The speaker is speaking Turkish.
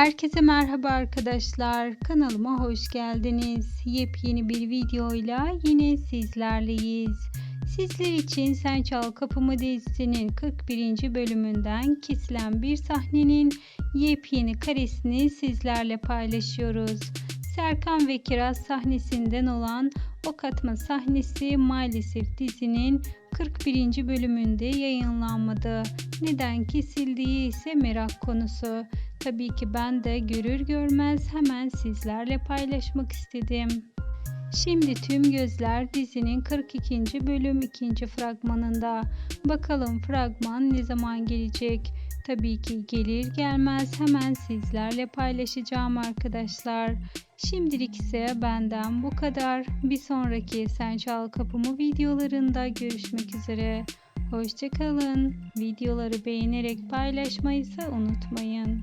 Herkese merhaba arkadaşlar. Kanalıma hoş geldiniz. Yepyeni bir videoyla yine sizlerleyiz. Sizler için Sen Çal Kapımı dizisinin 41. bölümünden kesilen bir sahnenin yepyeni karesini sizlerle paylaşıyoruz. Serkan ve Kiraz sahnesinden olan ok atma sahnesi maalesef dizinin 41. bölümünde yayınlanmadı. Neden kesildiği ise merak konusu. Tabii ki ben de görür görmez hemen sizlerle paylaşmak istedim. Şimdi tüm gözler dizinin 42. bölüm 2. fragmanında. Bakalım fragman ne zaman gelecek? Tabii ki gelir gelmez hemen sizlerle paylaşacağım arkadaşlar. Şimdilik ise benden bu kadar. Bir sonraki Sen Çal Kapımı videolarında görüşmek üzere. Hoşçakalın. Videoları beğenerek paylaşmayı ise unutmayın.